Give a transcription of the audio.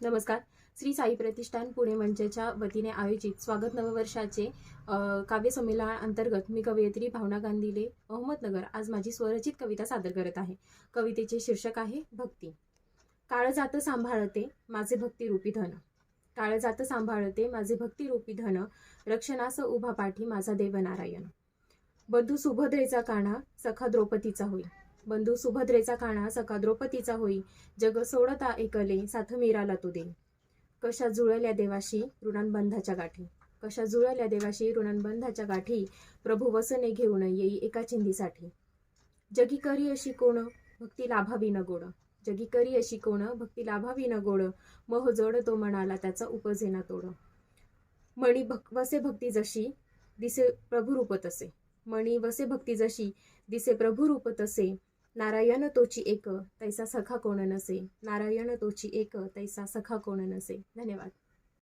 नमस्कार. श्री साई प्रतिष्ठान पुणे मंचच्या वतीने आयोजित स्वागत नववर्षाचे काव्य अंतर्गत मी कवयित्री भावना गांधीले अहमदनगर आज माझी स्वरचित कविता सादर करत आहे. कवितेचे शीर्षक आहे भक्ती. काळ जात सांभाळते माझे भक्तिरूपी धन. काळ जात सांभाळते माझे भक्तिरूपी धन. रक्षणास उभा पाठी माझा देवनारायण. बंधू सुभद्रेचा काणा सखा द्रौपदीचा होईल बंधू सुभद्रेचा खाणा सखा द्रौपदीचा होई जग सोडता एकले साथ मीराला तू दे कशा जुळल्या देवाशी ऋणांबंधाच्या गाठी? कशा जुळल्या देवाशी ऋणांबंधाच्या गाठी प्रभू वसने घेऊन येई एका चिंधीसाठी जगी करी अशी कोण भक्ती लाभावी न गोड. जगी करी अशी कोण भक्ती लाभावी न गोड. मोह जोड तो म्हणाला त्याचा उपजेना तोड. मणी भक वसे भक्ती जशी दिसे प्रभुरूप तसे. मणी वसे भक्ती जशी दिसे प्रभुरूप तसे नारायण तोची एक तैसा सखा कोण नसे? नारायण तोची एक तैसा सखा कोण नसे? धन्यवाद.